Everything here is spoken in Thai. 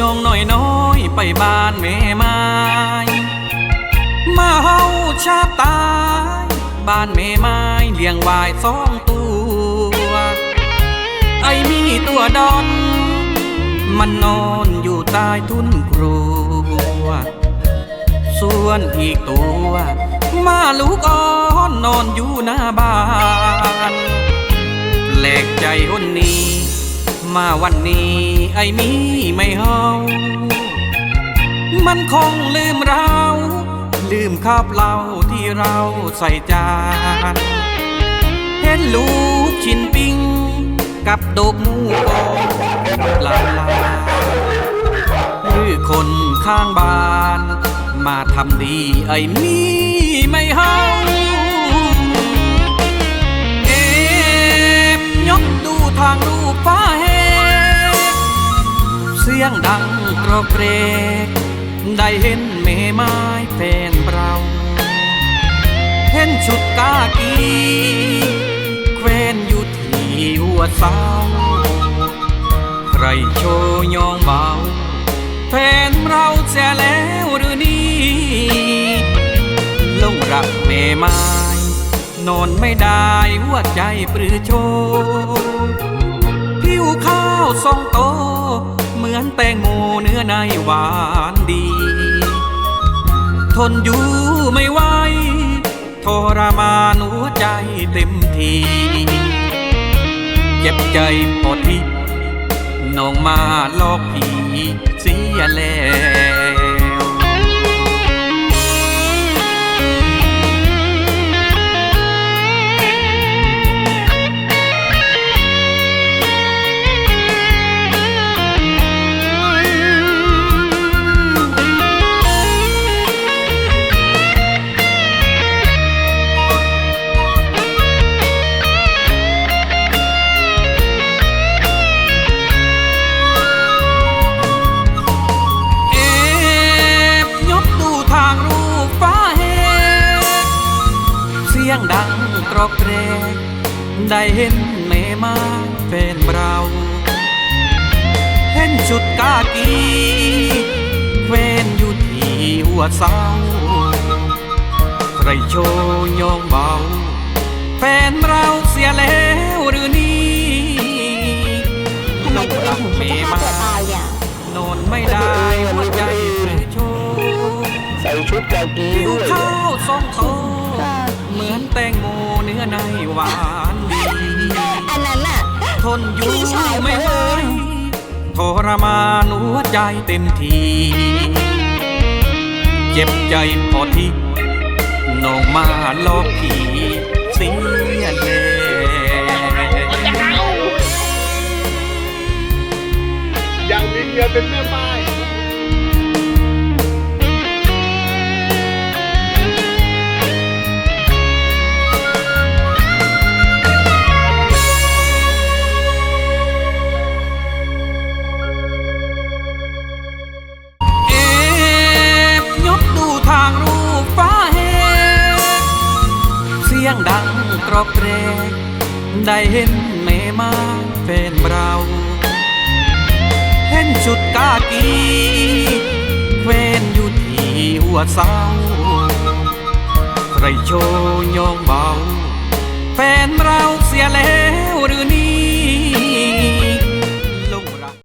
ยองน้อยน้อยไปบ้านแม่ไม้มาเฮาชาตาย บ้านแม่ไม้เลี้ยงวายสองตัว ไอ้มีตัวดอน มันนอนอยู่ใต้ทุนครัว ส่วนอีกตัว มาลูกอ่อนนอนอยู่หน้าบ้านแปลกใจคนนี้ มาวันนี้ไอ้มีไม่เฮามันคงลืมเรา ลืมข้าวเปล่าที่เราใส่จาน เห็นลูกชิ้นปิ้ง กับโดกหมูกอบลาลาหรือคนข้างบ้าน มาทำดีไอ้มีไม่เฮา ยงดังกรอกเกรก ได้เห็นเมไม้แฟนเรา เห็นชุดกากีแควนอยู่ที่หัวเสาใครโชยองเบาแฟนเราเสียแล้วหรือนี่ลงรักเมไม้นอนไม่ได้หัวใจปรือโชว์ผิวข้าวทรงโต เหมือนแตงโมเนื้อในหวานดี ทนอยู่ไม่ไหวทรมานหัวใจเต็มที เจ็บใจพอที่น้องมาลอกผีเสียแล้ว ดังกรอกแกรกได้เห็นแม่มาแฟนเราเห็นชุดกากีแควนอยู่ที่หัวเสาใครโชว์ยองเบา แฟนเราเสียแล้วหรือนี่ทำไมตัวเองถึงคิดจะฆ่าตัวตายเนี่ยนอนไม่ได้หัวใจหรือโชว์ใส่ชุดกากีผิวด้วย แตงโมเนื้อในหวานดีอันนั้นน่ะ ทนอยู่พี่ชายไม่ไหวเขาทรมานหัวใจเต็มทีเจ็บใจพอที่น้องมาหลอกผีเสียแล้วยังมีเงินเป็นแม่ รอบแรก ได้เห็นแม่มาแฟนเรา เห็นชุดกากีแควนอยู่ที่หัวเสาใครโชว์ยองเบา แฟนเราเสียเลยหรือนี่